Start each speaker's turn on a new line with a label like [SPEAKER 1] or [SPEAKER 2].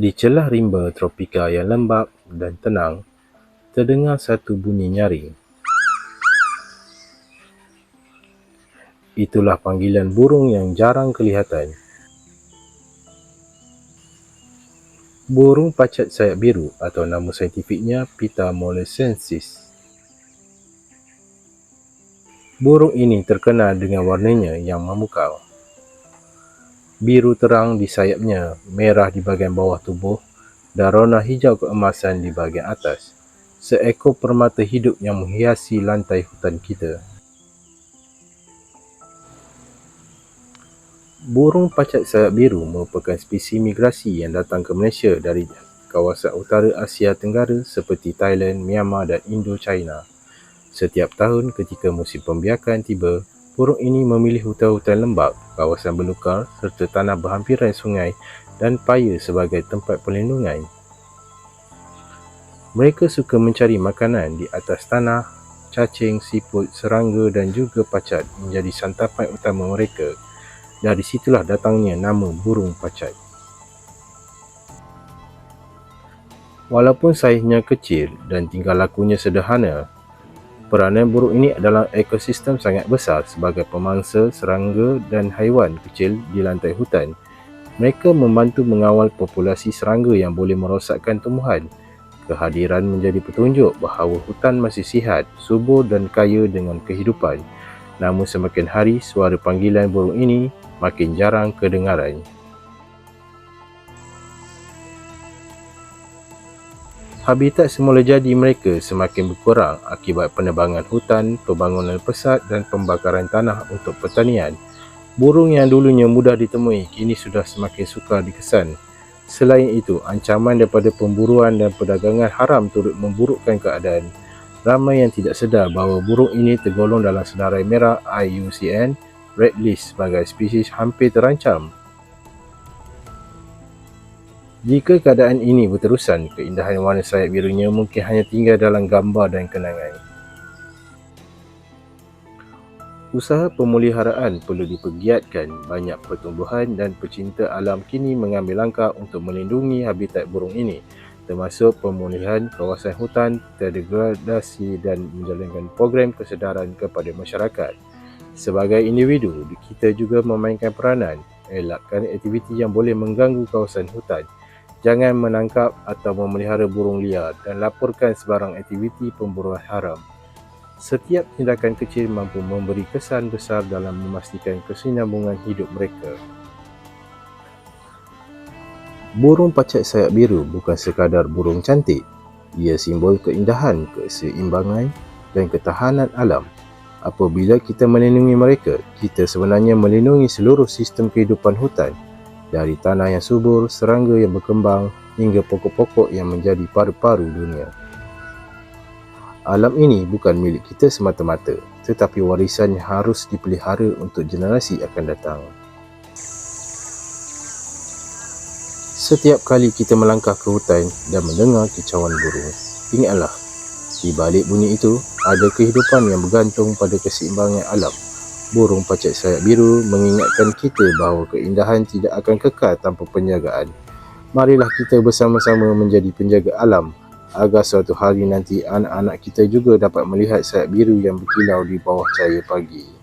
[SPEAKER 1] Di celah rimba tropika yang lembap dan tenang, terdengar satu bunyi nyaring. Itulah panggilan burung yang jarang kelihatan. Burung pacat sayap biru atau nama saintifiknya Pita molescensis. Burung ini terkenal dengan warnanya yang memukau biru terang di sayapnya, merah di bahagian bawah tubuh dan rona hijau keemasan di bahagian atas. Seekor permata hidup yang menghiasi lantai hutan kita. Burung pacat sayap biru merupakan spesies migrasi yang datang ke Malaysia dari kawasan utara Asia Tenggara seperti Thailand, Myanmar dan Indo-China. Setiap tahun ketika musim pembiakan tiba, Burung ini memilih hutan-hutan lembap, kawasan belukar serta tanah berhampiran sungai dan paya sebagai tempat perlindungan. Mereka suka mencari makanan di atas tanah, cacing, siput, serangga dan juga pacat menjadi santapan utama mereka. Dari situlah datangnya nama burung pacat. Walaupun saiznya kecil dan tingkah lakunya sederhana, Peranan burung ini adalah ekosistem sangat besar sebagai pemangsa serangga dan haiwan kecil di lantai hutan. Mereka membantu mengawal populasi serangga yang boleh merosakkan tumbuhan. Kehadiran menjadi petunjuk bahawa hutan masih sihat, subur dan kaya dengan kehidupan. Namun semakin hari suara panggilan burung ini makin jarang kedengaran. Habitat semula jadi mereka semakin berkurang akibat penebangan hutan, pembangunan pesat dan pembakaran tanah untuk pertanian. Burung yang dulunya mudah ditemui kini sudah semakin sukar dikesan. Selain itu, ancaman daripada pemburuan dan perdagangan haram turut memburukkan keadaan. Ramai yang tidak sedar bahawa burung ini tergolong dalam senarai merah IUCN Red List sebagai spesies hampir terancam. Jika keadaan ini berterusan, keindahan warna sayap birunya mungkin hanya tinggal dalam gambar dan kenangan. Usaha pemeliharaan perlu dipergiatkan. Banyak pertumbuhan dan pecinta alam kini mengambil langkah untuk melindungi habitat burung ini termasuk pemulihan kawasan hutan terdegradasi dan menjalankan program kesedaran kepada masyarakat. Sebagai individu, kita juga memainkan peranan elakkan aktiviti yang boleh mengganggu kawasan hutan Jangan menangkap atau memelihara burung liar dan laporkan sebarang aktiviti pemburuan haram. Setiap tindakan kecil mampu memberi kesan besar dalam memastikan kesinambungan hidup mereka. Burung pacat sayap biru bukan sekadar burung cantik. Ia simbol keindahan, keseimbangan dan ketahanan alam. Apabila kita melindungi mereka, kita sebenarnya melindungi seluruh sistem kehidupan hutan dari tanah yang subur, serangga yang berkembang hingga pokok-pokok yang menjadi paru-paru dunia. Alam ini bukan milik kita semata-mata, tetapi warisan yang harus dipelihara untuk generasi akan datang. Setiap kali kita melangkah ke hutan dan mendengar kicauan burung, ingatlah, di balik bunyi itu ada kehidupan yang bergantung pada keseimbangan alam burung pacat sayap biru mengingatkan kita bahawa keindahan tidak akan kekal tanpa penjagaan. Marilah kita bersama-sama menjadi penjaga alam agar suatu hari nanti anak-anak kita juga dapat melihat sayap biru yang berkilau di bawah cahaya pagi.